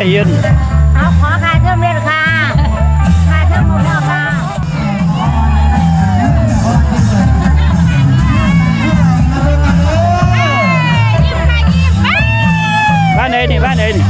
ใจเยนเอาขอค่าเทอมเรีนค่ะค่าเทอมของพ่อค่ะบ้านไหนนี่บ้านไหนนี่